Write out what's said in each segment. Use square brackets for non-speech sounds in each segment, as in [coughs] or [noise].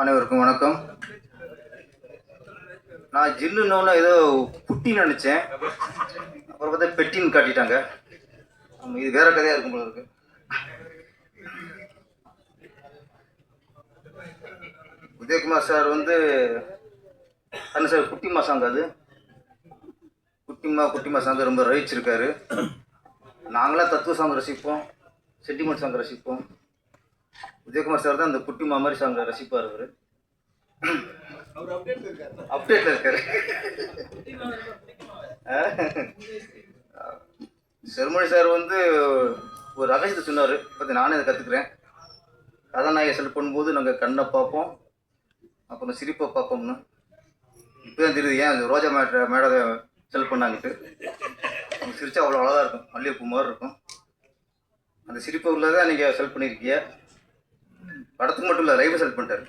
அனைவருக்கும் வணக்கம். நான் ஜில்லுன்னு ஏதோ புட்டின்னு நினச்சேன். அப்புறம் பார்த்தா பெட்டின்னு காட்டிட்டாங்க. இது வேற கதையாக இருக்கும் போல இருக்கு. உதயகுமார் சார் வந்து என்ன சார் குட்டிமா சாங் அது. குட்டிமா குட்டிமா சாங் ரொம்ப ரசிச்சிருக்காரு. நாங்களாம் தத்துவ சாங் ரசிப்போம் செட்டிமெண்ட் சாங் ரசிப்போம். உதயகுமார் சார் தான் அந்த குட்டிமா மாதிரி சாங் ரசிப்பார் அவர். அப்டேட்ல இருக்காரு. செருமணி சார் வந்து ஒரு ரகசியத்தை சொன்னார். பற்றி நானே அதை கற்றுக்குறேன் கதாநாயகை செலக்ட் பண்ணும்போது நாங்கள் கண்ணை பார்ப்போம். அப்புறம் சிரிப்பை பார்ப்போம்னு. இப்போ தான் தெரியுது ஏன் அது ரோஜா மேட மேடை செலக்ட் பண்ணாங்கிட்டு அவங்க சிரிச்சா அவ்வளோ அழகாக இருக்கும். மல்லிகைப்பூ மாதிரி இருக்கும். அந்த சிரிப்பு உள்ளதான் நீங்கள் செலக்ட் பண்ணியிருக்கீங்க படத்துக்கு மட்டும் இல்லை லைவை செலக்ட் பண்ணிட்டாரு.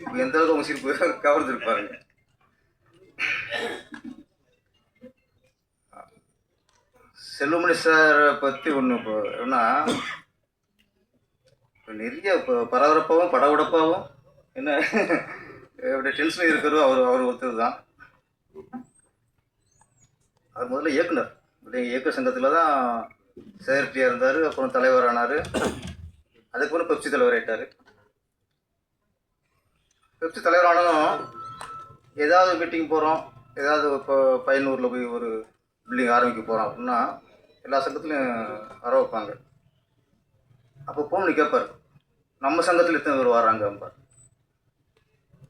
இப்போ எந்த அளவுக்கு அவங்க சிரிப்பு [laughs] கவர்ந்து இருப்பாருங்க செல்லுமணி சாரை பற்றி ஒன்று இப்போ என்ன [laughs] இப்போ நிறைய இப்போ பரபரப்பாகவும் படபடப்பாகவும் என்ன அப்படியே டென்ஷன் இருக்கிறதும் அவர் அவர் ஒருத்தர் தான். அவர் முதல்ல இயக்குனர். இல்லைங்க இயக்க சங்கத்தில் தான் செயற்கையாக இருந்தார் அப்புறம் தலைவர் ஆனார் அதுக்கப்புறம் பெப்சி தலைவர் ஆயிட்டார். பெப்சி தலைவர் ஏதாவது மீட்டிங் போகிறோம் ஏதாவது இப்போ பையனூரில் போய் ஒரு பில்டிங் ஆரம்பிக்க போகிறோம் அப்படின்னா எல்லா சங்கத்துலையும் வர வைப்பாங்க. அப்போ போகணும்னு கேட்பார் நம்ம சங்கத்தில் எத்தனை பேர் வராங்க அம்பார்.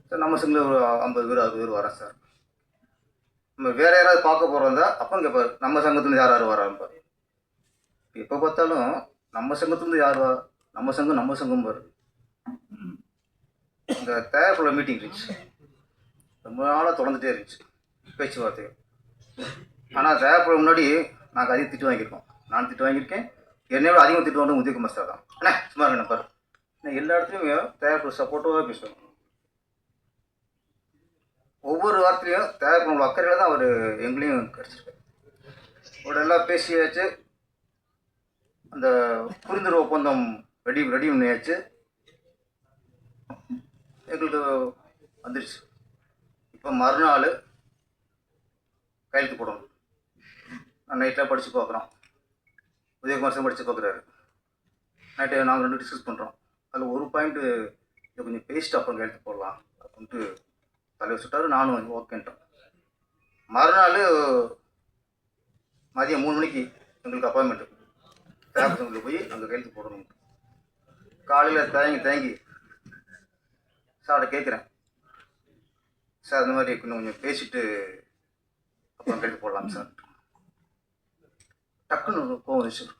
சார் நம்ம சங்கத்தில் ஒரு ஐம்பது பேர் அறுபது பேர் வரேன் சார். நம்ம வேறு யாராவது பார்க்க போகிறோம் அப்போ கேட்பார் நம்ம சங்கத்துலேருந்து யார் யார் வராம்பார் எப்போ பார்த்தாலும் நம்ம சங்கத்துலேருந்து யார் வா நம்ம சங்கம் நம்ம சங்கம் பாரு இந்த தேவைப்பட மீட்டிங் இருந்துச்சு. ரொம்ப நாளாக தொடர்ந்துட்டே இருந்துச்சு பேச்சுவார்த்தை ஆனால் தேவைப்பட முன்னாடி நாங்கள் அதிகம் திட்டு வாங்கியிருக்கோம். நான் திட்டு வாங்கியிருக்கேன். என்னையோட அதிகம் திட்டு வந்து உதயகுமார் சார் தான். அண்ணே சும்மா இருங்க நம்பர் நான் எல்லா இடத்துலையும் தேவைப்பட சப்போர்ட்டாக பேசுவேன். ஒவ்வொரு வார்த்தையிலையும் தேவைப்படும் அக்கறையில் தான் அவர் எங்களையும் கிடச்சிருக்காரு அவரோட எல்லாம் பேசியாச்சு. அந்த புரிந்துரு ஒப்பந்தம் ரெடி ரெடி பண்ணியாச்சு. எங்களுக்கு வந்துருச்சு. இப்போ மறுநாள் கையெழுத்து போடணும். நான் நைட்டாக படித்து பார்க்குறோம். உதயகுமார் சார் படித்து பார்க்குறாரு நைட்டு நாங்கள் ரெண்டு டிஸ்கஸ் பண்ணுறோம் அதில் ஒரு பாயிண்ட்டு இதை கொஞ்சம் பேசிட்டு அப்புறம் கையெழுத்து போடலாம். அப்படின்ட்டு தலைவர் சுட்டார் நானும் ஓகேன்ட்டோம் மறுநாள் மதியம் மூணு மணிக்கு எங்களுக்கு அப்பாயின்மெண்ட் தேவசங்களுக்கு போய் அங்கே கையெழுத்து போடணும். காலையில் தயங்கி தயங்கி சார்கிட்ட கேட்குறேன். சார் அந்த மாதிரி இன்னும் கொஞ்சம் பேசிட்டு அப்புறம் கேட்டு போடலாம் சார். டக்குன்னு கோவம் சார்.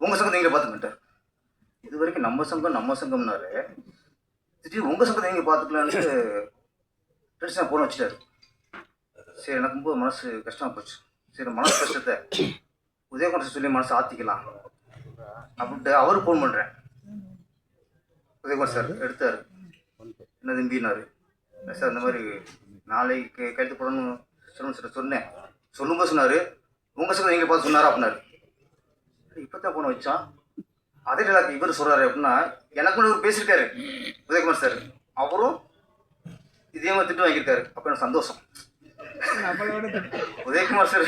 உங்கள் சங்கம் நீங்களே பார்த்துக்கிட்டார் இது வரைக்கும் நம்ம சங்கம் நம்ம சங்கம்னாரு திடீர் உங்கள் சங்கத்தை நீங்கள் பார்த்துக்கலான்ட்டு டென்ஷனாக போன வச்சுட்டாரு. சரி எனக்கு ரொம்ப மனசு கஷ்டமாக போச்சு. சரி மனசு கஷ்டத்தை உதயகுமார் சொல்லி மனசு ஆற்றிக்கலாம் அப்படின்ட்டு அவரு ஃபோன் பண்ணுறேன் உதயகுமார் சார் எடுத்தார். என்ன தம்பினாரு சார் இந்த மாதிரி நாளைக்கு கழித்து போடணும்னு சொல்லணும் சார் சொன்னேன். சொல்லும்போது சொன்னார். உங்கள் சார் நீங்கள் பார்த்து சொன்னார் அப்படின்னாரு. இப்போ தான் போன வச்சான். அதே டைலாக் இவர் சொல்கிறாரு அப்படின்னா எனக்கு முன்னாடி இவர் பேசியிருக்காரு உதயகுமார் சார். அவரும் இதே மாதிரி திட்டு வாங்கியிருக்காரு. அப்போ எனக்கு சந்தோஷம். உதயகுமார் சார்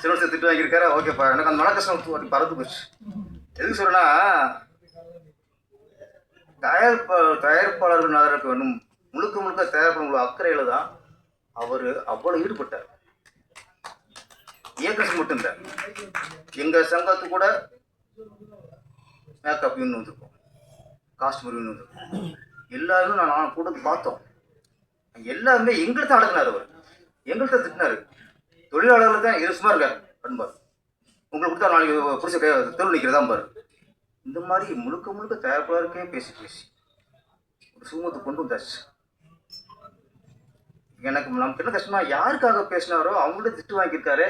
சிவன் சார் திட்டு வாங்கியிருக்காரு. ஓகேப்பா எனக்கு அந்த மன கஷ்டம் பறந்து போச்சு. எதுக்கு சொல்றேன்னா தயாரிப்ப தயாரிப்பாளர்கள் வேணும் முழுக்க முழுக்க தயாரிப்பாளர்களோட அக்கறையில் தான் அவர் அவ்வளோ ஈடுபட்டார். இயக்கம் மட்டும் இல்லை எங்கள் சங்கத்து கூட மேக்கப் யூனியன் வந்திருக்கோம் காஸ்டியூமர் யூனியன் வந்திருக்கோம். எல்லாருமே நான் கூட பார்த்தோம். எல்லாருமே எங்களை தான் அடக்குனார் அவர். எங்கள்கிட்ட திட்டினார். தொழிலாளர்கள் தான் இரு சும்மா இருக்கார் அன்பார் உங்களுக்கு கொடுத்தா நாளைக்கு புடிச்ச கை தெருவு நிற்கிறதா பாரு இந்த மாதிரி முழுக்க முழுக்க தயாரிப்பாளருக்கே பேசி பேசி ஒரு சுமூகத்தை கொண்டு வந்தாச்சு. எனக்கு நமக்கு என்ன கஷ்டமா யாருக்காக பேசினாரோ அவங்கள்ட்ட திட்டு வாங்கியிருக்காரு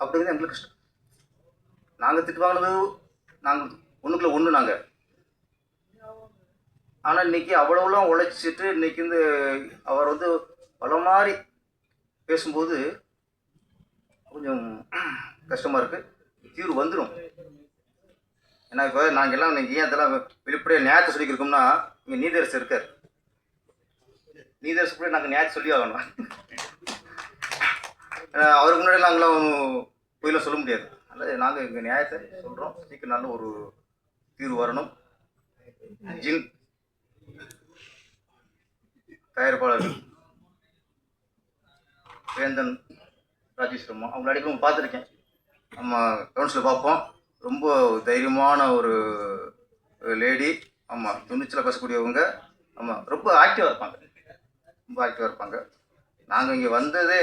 அப்படிங்கிறது எங்களுக்கு கஷ்டம். நாங்கள் திட்டு வாங்கினது நாங்கள் ஒன்றுக்குள்ள ஒன்று நாங்கள் ஆனால் இன்னைக்கு அவ்வளவுலாம் உழைச்சிட்டு இன்னைக்கு வந்து அவர் வந்து பல மாதிரி பேசும்போது கொஞ்சம் கஷ்டமாக இருக்குது தீர்வு வந்துடும் ஏன்னா இப்போ நாங்கள் எல்லாம் இன்னைக்கு ஏன் அதெல்லாம் வெளிப்படையாக சொல்லி சொல்லிக்கிருக்கோம்னா இங்கே நீதியரசர் இருக்கார். நீதர்ஸ் நாங்கள் நேரத்தை சொல்லி ஆகணும். ஏன்னா, அவருக்கு முன்னாடி நாங்களாம் போயெல்லாம் சொல்ல முடியாது. அதனால் நாங்கள் எங்கள் நியாயத்தை சொல்கிறோம் சீக்கிரம் நல்ல ஒரு தீர்வு வரணும். ஜின் தயாரிப்பாளர்கள் வேந்தன் ராஜேஷ் அவங்க அடிக்கடி பார்த்துருக்கேன். நம்ம கவுன்சிலில் பார்ப்போம். ரொம்ப தைரியமான ஒரு லேடி ஆமாம் துணிச்சலாக பேசக்கூடியவங்க. ஆமாம் ரொம்ப ஆக்டிவாக இருப்பாங்க. ரொம்ப ஆக்டிவாக இருப்பாங்க. நாங்கள் இங்கே வந்ததே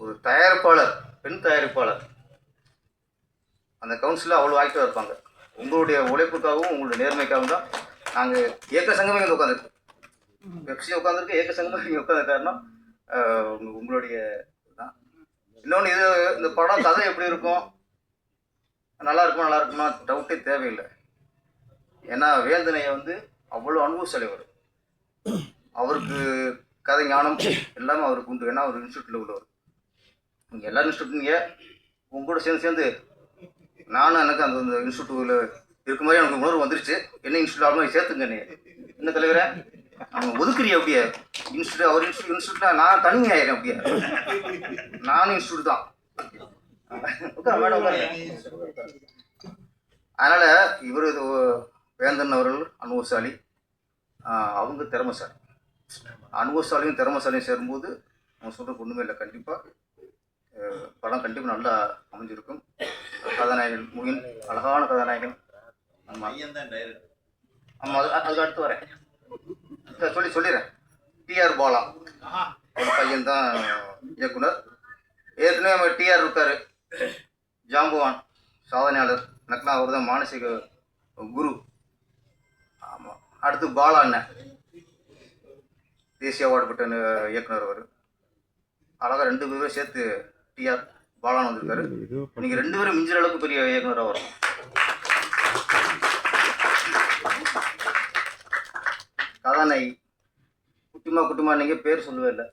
ஒரு தயாரிப்பாளர் பெண் தயாரிப்பாளர். அந்த கவுன்சிலில் அவ்வளோ ஆக்டிவாக இருப்பாங்க. உங்களுடைய உழைப்புக்காகவும் உங்களுடைய நேர்மைக்காகவும் தான் நாங்கள் ஏக்க சங்கமே இங்கே உட்காந்துருக்கு வெப்சி உட்காந்துருக்கு ஏக்க சங்கமே இங்கே உட்காந்த காரணம் உங்களுடைய இதுதான் இன்னொன்று இது இந்த படம் கதை எப்படி இருக்கும்? நல்லா இருக்கும் நல்லா இருக்கும்னா டவுட்டே தேவையில்லை. ஏன்னா வேந்தனையை வந்து அவ்வளோ அனுபவசாலி அவருக்கு கதை ஞானம் எல்லாமே அவருக்கு உண்டு. ஏன்னா அவர் இன்ஸ்டியூட்டில் உள்ளவர். நீங்கள் எல்லா இன்ஸ்டியூட்டுங்க உங்க கூட சேர்ந்து சேர்ந்து நானும் எனக்கு அந்த அந்த இன்ஸ்டியூட்டில் இருக்க மாதிரி எனக்கு உணர்வு வந்துருச்சு. என்ன இன்ஸ்டியூட் ஆகணும் சேர்த்துங்க நீ என்ன தலைவரே? அவங்க ஒதுக்குறிய அப்படியே. இன்ஸ்டியூட் அவர் இன்ஸ்டியூட் இன்ஸ்டியூட்டில் நான் தனிமையாயிரேன் அப்படியே. நானும் இன்ஸ்டியூட் தான். அதனால இவர் வேந்தன் அவர்கள் அனுபவசாலி அவங்க திறமசாலி. அனுபவசாலியும் திறமசாலியும் சேரும்போது அவங்க சொல்கிறதுக்கு ஒன்றுமே இல்லை கண்டிப்பாக படம் கண்டிப்பாக நல்லா அமைஞ்சிருக்கும். கதாநாயகன் முகின் அழகான கதாநாயகன். ஆமாம் அது அதுக்கு அடுத்து வரேன். சொல்லி சொல்லிடுறேன். டிஆர் பாலா. பையன் தான் இயக்குனர். ஏற்கனவே டிஆர் இருக்காரு. ஜாம்புவான் சாதனையாளர் எனக்குலாம் அவர் தான் மானசீக குரு. ஆமாம் அடுத்து பாலா அண்ணன். தேசிய அவார்டு பெற்ற இயக்குனர் அவர். அழகாக ரெண்டு பேரும் சேர்த்து டிஆர் பாலான் வந்திருக்காரு. நீங்கள் ரெண்டு பேரும் மிஞ்சிற அளவுக்கு பெரிய இயக்குனராக வரும் கதாநாயகி. குட்டிமா குட்டிமா நீங்கள் பேர் சொல்லவே இல்லை.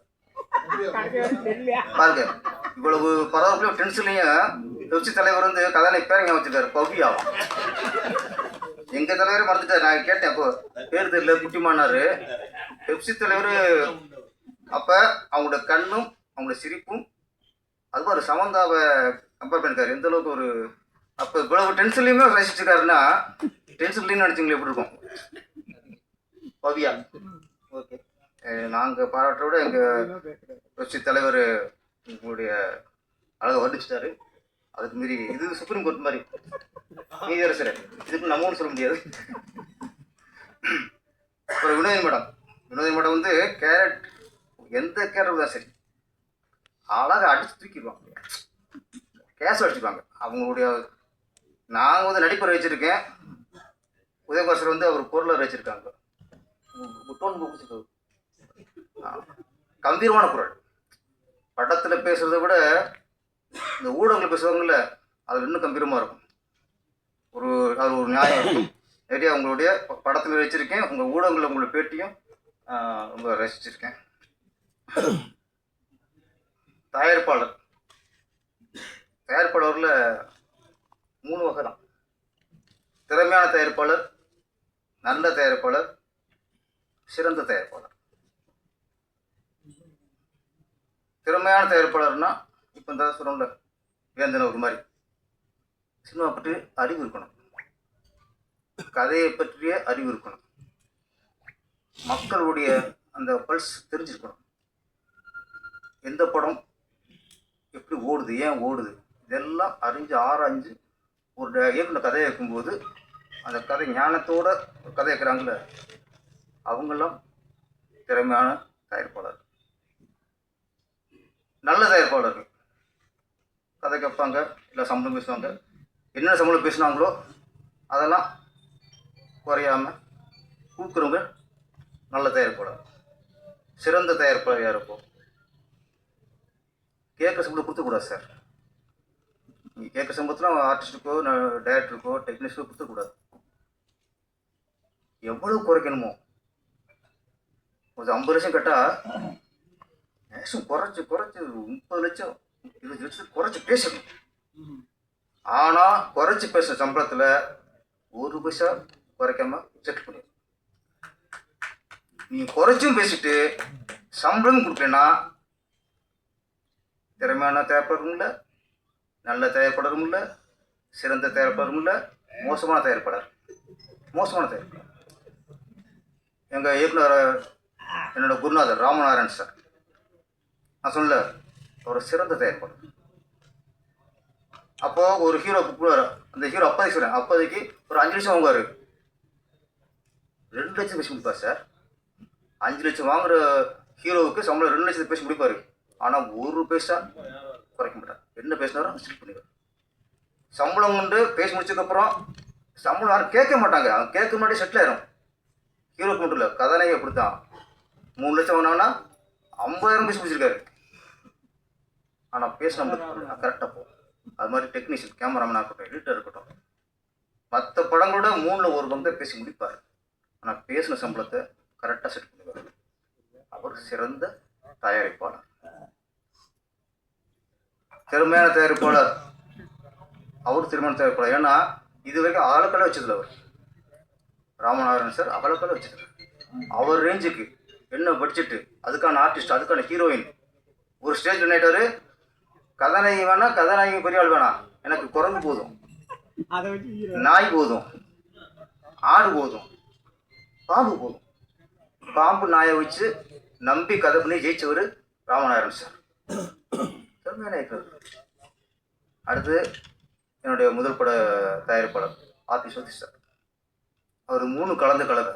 பாருங்க. இவ்வளவு பரவாயில்ல டென்ஷன்லையும் கட்சி தலைவர் வந்து கதாநாயகி பேர் வச்சிருக்காரு பவ்யா. எங்க தலைவரே மறந்துட்டாரு நான் கேட்டேன் அப்போ. பேர் தெரியல குட்டிமானாரு. பெப்சி தலைவர் அப்ப அவங்களோட கண்ணும் அவங்களோட சிரிப்பும் அது ஒரு சமந்தாவை கம்பேர் பண்ணிருக்காரு. எந்த அளவுக்கு ஒரு அப்ப இவ்வளவு டென்ஷன்லையுமே ரசிச்சிருக்காருன்னா டென்ஷன்லையும் நினைச்சிங்களே எப்படி இருக்கும்? பவ்யா. ஓகே. நாங்கள் பாராட்டோட எங்கள் கட்சி தலைவர் உங்களுடைய அழகை வர்ணிச்சிட்டாரு அதுக்கு மீறி இது சுப்ரீம் கோர்ட் மாதிரி நீதியரசர் இதுக்கு நம்ம ஒன்றும் சொல்ல முடியாது அப்புறம் வினோதன் மேடம் வினோதன் மேடம் வந்து கேரட் எந்த கேரட் தான் சரி அழகாக அடிச்சு தூக்கிடுவாங்க கேஸ் அடிச்சுப்பாங்க அவங்களுடைய நான் வந்து நடிப்பரை வச்சுருக்கேன் உதயபாசர் வந்து அவர் பொருளர் வச்சுருக்காங்க டோன் கம்பீரமான குரல் படத்தில் பேசுறதை விட இந்த ஊடகங்கள் பேசுவாங்கல்ல அது இன்னும் கம்பீரமாக இருக்கும். ஒரு அது ஒரு நியாயம் இருக்கும். [laughs] நிறைய உங்களுடைய படத்தில் வச்சுருக்கேன் உங்கள் ஊடகங்களில் உங்களுடைய பேட்டியும் ரொம்ப ரசிச்சிருக்கேன். [coughs] தயாரிப்பாளர். தயாரிப்பாளரில் மூணு வகை தான் திறமையான தயாரிப்பாளர் நல்ல தயாரிப்பாளர் சிறந்த தயாரிப்பாளர். திறமையான தயாரிப்பாளர்னா இப்போ இந்த சொல்கிறோம்ல வேந்தன ஒரு மாதிரி. சினிமா பற்றி அறிவு இருக்கணும். கதையை பற்றிய அறிவு இருக்கணும். மக்களுடைய அந்த பல்ஸ் தெரிஞ்சிருக்கணும். எந்த படம் எப்படி ஓடுது ஏன் ஓடுது இதெல்லாம் அறிஞ்சு ஆராய்ஞ்சு ஒரு இயக்குனர் கதையை இருக்கும்போது அந்த கதை ஞானத்தோட ஒரு கதை இருக்கிறாங்களே அவங்களாம் திறமையான தயாரிப்பாளர். நல்ல தயாரிப்பாளர்கள் கதை கேட்பாங்க இல்லை சம்பளம் பேசுவாங்க. என்ன சம்பளம் பேசுனாங்களோ அதெல்லாம் குறையாம கூக்குறவங்க நல்ல தயாரிப்பாளர் சிறந்த தயாரிப்பாளர் யார் கேட்க கேட்குற சம்பளம் கொடுத்துக்கூடாது சார். நீங்கள் கேட்குற சம்பளத்தில் ஆர்டிஸ்ட்டுக்கோ டைரக்டருக்கோ டெக்னீஷியோ கொடுத்துக்கூடாது. எவ்வளவு குறைக்கணுமோ? ஒரு ஐம்பது லட்சம் கேட்டால் மேக்ஸிமம் குறைச்சி குறைச்சி முப்பது லட்சம் இருபது லட்சம் குறைச்சி பேசணும். ஆனால் குறைச்சி பேசுகிற சம்பளத்தில் ஒரு பைசா குறைக்காம செட்டில் பண்ணிடணும் நீ குறைச்சும் பேசிட்டு சம்பளமும் கொடுக்கலனா திறமையான தயாரிப்பாளரும் இல்லை நல்ல தயாரிப்பாளரும் இல்லை சிறந்த தயாரிப்பாளரும் இல்லை மோசமான தயாரிப்பாளர். மோசமான தயாரிப்பாளர். எங்கள் இயக்குனர் என்னோட குருநாதர் ராமநாராயண் சார். நான் சொல்ல ஒரு சிறந்த தயாரிப்பாளர் அப்போ ஒரு ஹீரோ கூப்பிடுவார் அந்த ஹீரோ அப்போதைக்கு சொல்கிறேன் அப்போதைக்கு ஒரு அஞ்சு லட்சம் வாங்குவார். ரெண்டு லட்சம் பேசி முடிப்பார் சார். அஞ்சு லட்சம் வாங்குற ஹீரோவுக்கு சம்பளம் ரெண்டு லட்சத்தை பேசி முடிப்பார். ஆனால் ஒரு பேசா குறைக்க மாட்டார். என்ன பேசினாரோ ஸ்டில் பண்ணிடுவார் சம்பளம் கொண்டு பேசி முடிச்சதுக்கப்புறம் சம்பளம் யாரும் கேட்க மாட்டாங்க. அவன் கேட்க முன்னாடி செட்டில் ஆயிரும். ஹீரோக்கு மட்டும் இல்லை கதாநாயகி அப்படித்தான். மூணு லட்சம் வாங்கினாங்கன்னா ஐம்பதாயிரம் பேசி முடிச்சிருக்காரு. ஆனால் பேசின கரெக்டாக போகும். அது மாதிரி டெக்னீஷியன் கேமராமேனாக இருக்கட்டும் எடிட்டர் இருக்கட்டும் மற்ற படங்களோட மூணில் ஒரு பங்கு பேசி முடிப்பார். ஆனால் பேசின சம்பளத்தை கரெக்டாக செட் பண்ணுவார் அவர் சிறந்த தயாரிப்பாளர். திறமையான தயாரிப்பாளர். அவர் திருமண தயாரிப்பாளர். ஏன்னா இது வரைக்கும் அகலக்கலை வச்சதில்ல அவர். ராமநாதன் சார் அகலக்கலை வச்சதில்ல. அவர் ரேஞ்சுக்கு என்ன படிச்சுட்டு அதுக்கான ஆர்டிஸ்ட் அதுக்கான ஹீரோயின் ஒரு ஸ்டேஜ் பண்ணிட்டாரு கதாநாயகி வேணா கதாநாயகி பெரிய ஆள் வேணாம் எனக்கு குரங்கு போதும். நாய் போதும். ஆடு போதும். பாம்பு போதும். பாம்பு நாயை வச்சு நம்பி கதை பண்ணி ஜெயிச்சவர் ராமநாதன் சார். திறமையான அடுத்து என்னுடைய முதல் பட தயாரிப்பாளர் ஆர்பி சோதி சார். அவர் மூணு கலந்த கலவை.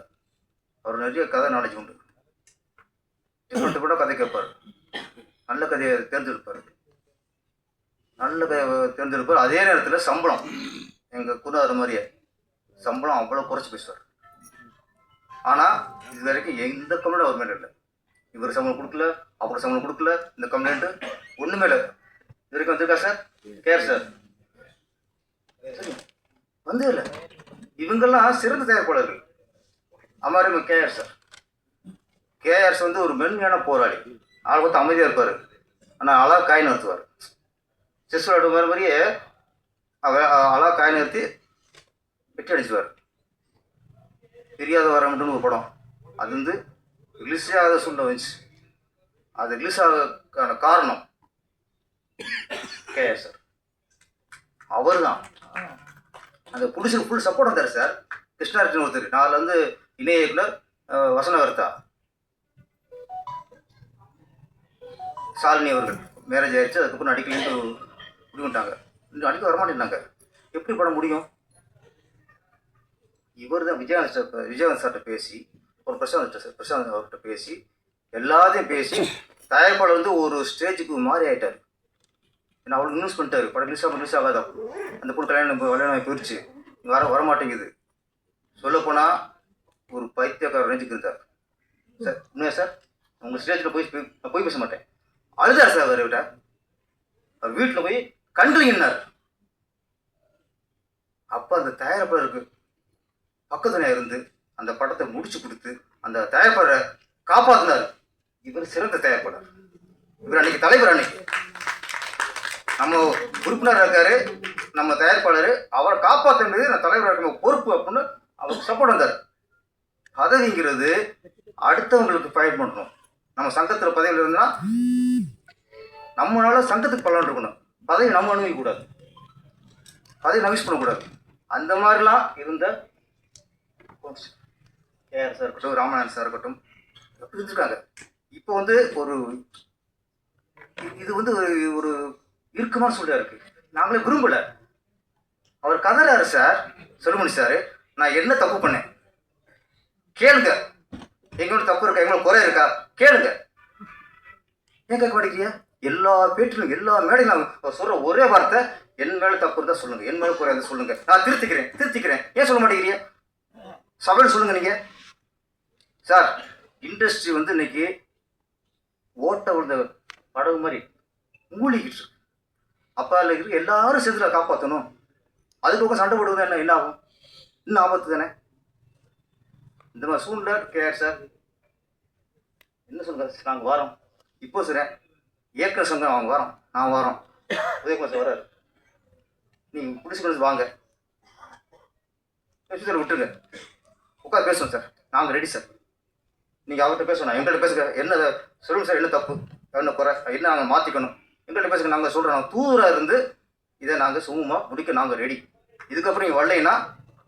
அவர் நிறைய கதை நாலேஜ் உண்டு. டிஃப்ரெண்ட் டிஃப்ரெண்டாக கதை கேட்பார். நல்ல கதையை தேர்ந்தெடுப்பார். நல்ல தேர்ந்தெடுப்பார் அதே நேரத்தில் சம்பளம். எங்கள் குருநாதர் மாதிரியே. சம்பளம் அவ்வளோ குறைச்சி பேசுவார். ஆனால் இது வரைக்கும் எந்த கம்ப்ளைண்ட் அவர் மேலே இல்லை. இவர் சம்பளம் கொடுக்கல அவர் சம்பளம் கொடுக்கல இந்த கம்ப்ளைண்ட்டு ஒன்றுமே இல்லை. இது வரைக்கும் வந்திருக்கா சார் கேர் சார் வந்து இல்லை இவங்கெல்லாம் சிறந்த தயாரிப்பாளர்கள். அமாரி கேஆர் சார் கேஆர்ஸ் வந்து ஒரு மென்மையான போராளி. ஆள் பார்த்து அமைதியாக இருப்பார். ஆனால் அழகாக காய் நடத்துவார் செஸ் விளையாடும் மாதிரி மாதிரியே அவ அழகா காய் நிறுத்தி வெட்டி அடிச்சுவார் தெரியாத வரமட்டுன்னு ஒரு படம். அது வந்து ரிலீஸ் ஆகாத சூழ்நிலை வந்துச்சு. அது ரிலீஸ் ஆகிறதுக்கான காரணம் கேஆர் சார். அவர் தான் அந்த புடிச்சு ஃபுல் சப்போர்ட் வந்தார் சார். கிருஷ்ணார்ஜுன் ஒருத்தர். நாளில் வந்து இணைய இயக்குனர் அஹ், வசனவர்த்தா சாலினி அவர்கள். மேரேஜ் ஆயிடுச்சு. அதுக்கப்புறம் நடிக்கலன்ட்டு முடிவு பண்ணிட்டாங்க. இன்னும் நடிக்க வரமாட்டேன்னாங்க எப்படி பண்ண முடியும்? இவர் தான் விஜயகாந்த் சார் விஜயகாந்த் சார்கிட்ட பேசி ஒரு பிரசாந்த் சார் பிரசாந்த் அவர்கிட்ட பேசி எல்லாத்தையும் பேசி தயாரிப்பாளர் வந்து ஒரு ஸ்டேஜுக்கு மாறி ஆயிட்டார். ஏன்னா அவளுக்கு நியூஸ் பண்ணிட்டாரு. படம் நியூஸ் ஆகும் நியூஸ் ஆகாதா? அந்த பொண்ணு கல்யாணம் கல்யாணம் ஆகி போயிடுச்சு வர வரமாட்டேங்குது சொல்லப்போனால் ஒரு பைத்தியக்கார ரேஞ்சுக்கு இருந்தார். சார் உண்மையா சார் உங்கள் ஸ்டேஜில் போய் நான் போய் பேச மாட்டேன். அழுதார் சார் அவர் விட்டார் அவர் வீட்டில் போய் கண்டுகின்றார் அப்போ அந்த தயாரிப்பாளருக்கு பக்கத்துணையாக இருந்து அந்த படத்தை முடிச்சு கொடுத்து அந்த தயாரிப்பாளரை காப்பாற்றினார் இவர் சிறந்த தயாரிப்பாளர். இவர் அன்னைக்கு தலைவர் அன்னைக்கு. நம்ம உறுப்பினர் இருக்காரு. நம்ம தயாரிப்பாளர். அவரை காப்பாற்றுறது நான் தலைவர் இருக்க பொறுப்பு அப்படின்னு அவர் சப்போர்ட் வந்தார். பதவிங்கிறது அடுத்தவங்களுக்கு பயன் பண்ணணும். நம்ம சங்கத்தில் பதவியில் இருந்தால் நம்மளால சங்கத்துக்கு பலன் இருக்கணும். பதவி நம்ம அனுபவிக்க பதவி நம்ம யூஸ் பண்ணக்கூடாது. அந்த மாதிரிலாம் இருந்த கேஆர் சார் இருக்கட்டும் ராமநாதன் சார் இருக்கட்டும் எப்படி இருந்திருக்காங்க. இப்போ வந்து ஒரு இது வந்து ஒரு ஒரு இறுக்கமான சூழ்நிலை இருக்கு. நாங்களே விரும்பல. அவர் கதறாரு சார் சொல்லுமணி சார் நான் என்ன தப்பு பண்ணேன்? கேளுங்க. எங்களோட தப்பு இருக்கா? எங்களோட குறை இருக்கா? கேளுங்க. ஏன் கேட்க மாட்டேங்கிறீங்க? எல்லா பேட்டிலும் எல்லா மேடையிலும் சொல்கிற ஒரே வார்த்தை என் மேலே தப்பு இருந்தால் சொல்லுங்கள் என் மேலே குறை சொல்லுங்கள் நான் திருத்திக்கிறேன் திருத்திக்கிறேன். ஏன் சொல்ல மாட்டேங்கிறீங்க? சபையில் சொல்லுங்கள் நீங்கள் சார் இண்டஸ்ட்ரி வந்து இன்னைக்கு ஓட்ட விழுந்த படகு மாதிரி மூழ்கிட்டு இருக்கு. இல்லை அதில் எல்லாரும் சேர்த்துல காப்பாற்றணும் அதுக்கு பக்கம் சண்டை போடுவது என்ன என்ன ஆகும்? இன்னும் ஆபத்து தானே? இந்த மாதிரி சூழ்நிலை கேர் சார். என்ன சொல்லுங்க நாங்கள் வரோம். இப்போ சார் இயக்குனர் சங்கம் அவங்க வரோம். நான் வரோம். உதயகுமார் வர்றாரு. நீங்கள் பிடிச்சி பிடிச்சி வாங்க. சார் விட்டுருங்க. உட்காந்து பேசுவோம் சார். நாங்கள் ரெடி சார். நீங்கள் அவர்கிட்ட பேசணும். எங்கள்கிட்ட பேசுங்க. என்ன சொல்லுங்க சார் என்ன தப்பு? என்ன குறை? என்ன நாங்கள் மாற்றிக்கணும் எங்கள்கிட்ட பேசுங்க. நாங்கள் சொல்கிறோம் தூரம் இருந்து இதை நாங்கள் சுமூகமாக முடிக்க நாங்கள் ரெடி இதுக்கப்புறம் நீங்கள் வரலைன்னா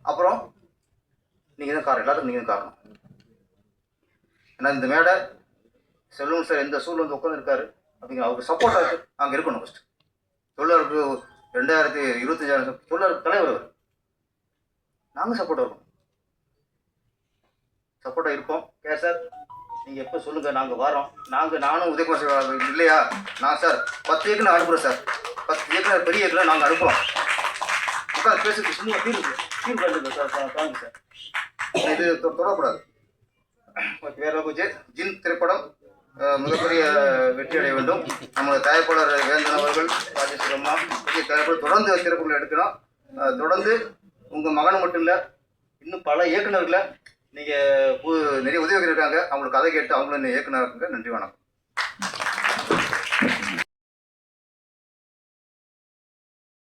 அப்புறம் நீங்கள் தான் காரணம். எல்லாத்துக்கும் நீங்கள் தான் காரணம். ஏன்னா இந்த மேடை செல்வம் சார் எந்த சூழல் வந்து உட்காந்துருக்காரு அப்படிங்க அவருக்கு சப்போர்ட்டாக இருக்கு. அங்கே இருக்கணும் ஃபஸ்ட்டு தொழிலாளருக்கு ரெண்டாயிரத்தி இருபத்தஞ்சாயிரம் தொழிலாளர் தலைவர் அவர். நாங்கள் சப்போர்ட்டாக இருக்கோம். சப்போர்ட்டாக இருப்போம் கே சார் நீங்கள் எப்போ சொல்லுங்கள் நாங்கள் வரோம் நாங்கள் நானும் உதயகுமார் சார் இல்லையா? நான் சார் பத்து ஏக்கர் நான் அனுப்புகிறேன் சார் பத்து ஏக்கர் பெரிய ஏக்கர் நாங்கள் அனுப்புகிறோம் உட்காந்து பேசுறது சும்மா ஃபீல் ஃபீல் பண்ணுங்க சார் தாங்க சார் இது தொ- தொடரக்கூடாது ஓகே, வேற கொஞ்சம் ஜின் திரைப்படம் மிகப்பெரிய வெற்றி அடைய வேண்டும். நமது தயாரிப்பாளர் வேந்தன் அவர்கள் ராஜேஸ்வரி அம்மா பெரிய தயாரிப்பாளர் தொடர்ந்து திரைப்படங்கள் எடுக்கிறோம் தொடர்ந்து உங்கள் மகன் மட்டும் இல்லை இன்னும் பல இயக்குனர்களை நீங்கள் நிறைய உதவிகள் இருக்காங்க அவங்களுக்கு கதை கேட்டு அவங்களும் இயக்குனர் இருக்காங்க நன்றி வணக்கம்.